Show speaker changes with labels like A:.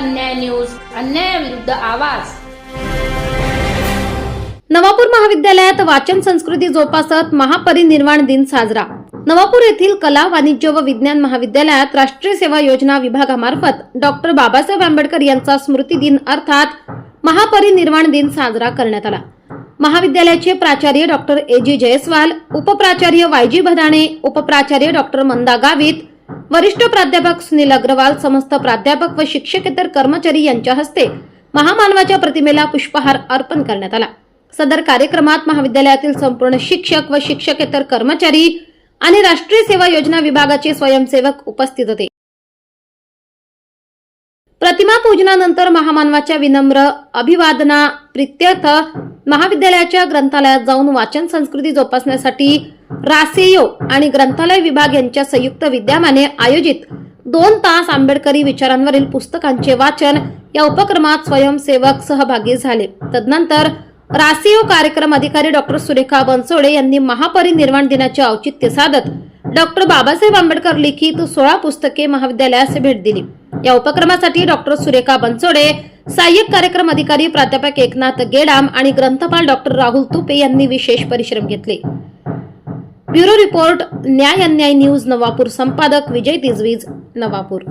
A: अन्याय न्यूज अन्यायाविरुद्ध आवाज.
B: नवापूर महाविद्यालयात वाचन संस्कृती जोपासत महापरिनिर्वाण दिन साजरा. नवापूर येथील कला वाणिज्य व विज्ञान महाविद्यालयात राष्ट्रीय सेवा योजना विभागामार्फत डॉक्टर बाबासाहेब आंबेडकर यांचा स्मृती दिन अर्थात महापरिनिर्वाण दिन साजरा करण्यात आला. महाविद्यालयाचे प्राचार्य डॉक्टर ए जी जयस्वाल उपप्राचार्य वाय जी भदाणे उपप्राचार्य डॉक्टर मंदा गावित वरिष्ठ प्राध्यापक सुनील अग्रवाल समस्त प्राध्यापक व शिक्षकेतर कर्मचारी यांच्या हस्ते महामानवाच्या प्रतिमेला पुष्पहार अर्पण करण्यात आला. सदर कार्यक्रमात महाविद्यालयातील संपूर्ण शिक्षक व शिक्षकेतर कर्मचारी आणि राष्ट्रीय सेवा योजना विभागाचे स्वयंसेवक उपस्थित होते. प्रतिमा पूजनानंतर महामानवाच्या विनम्र अभिवादना प्रित्यर्थ महाविद्यालयाच्या ग्रंथालयात जाऊन वाचन संस्कृती जोपासण्यासाठी रासेयो आणि ग्रंथालय विभाग यांच्या संयुक्त विद्यमाने आयोजित दोन तास आंबेडकरी विचारांवरील पुस्तकांचे वाचन या उपक्रमात स्वयंसेवक सहभागी झाले. तदनंतर रासिओ कार्यक्रम अधिकारी डॉक्टर सुरेखा बनसोडे यांनी महापरिनिर्वाण दिनाचे औचित्य साधत डॉक्टर बाबासाहेब आंबेडकर लिखित सोळा पुस्तके महाविद्यालयास भेट दिली. या उपक्रमासाठी डॉक्टर सुरेखा बनसोडे सहाय्यक कार्यक्रम अधिकारी प्राध्यापक एकनाथ गेडाम आणि ग्रंथपाल डॉक्टर राहुल तुपे यांनी विशेष परिश्रम घेतले. ब्युरो रिपोर्ट न्याय अन्याय न्यूज नवापूर संपादक विजय तिजवीज नवापूर.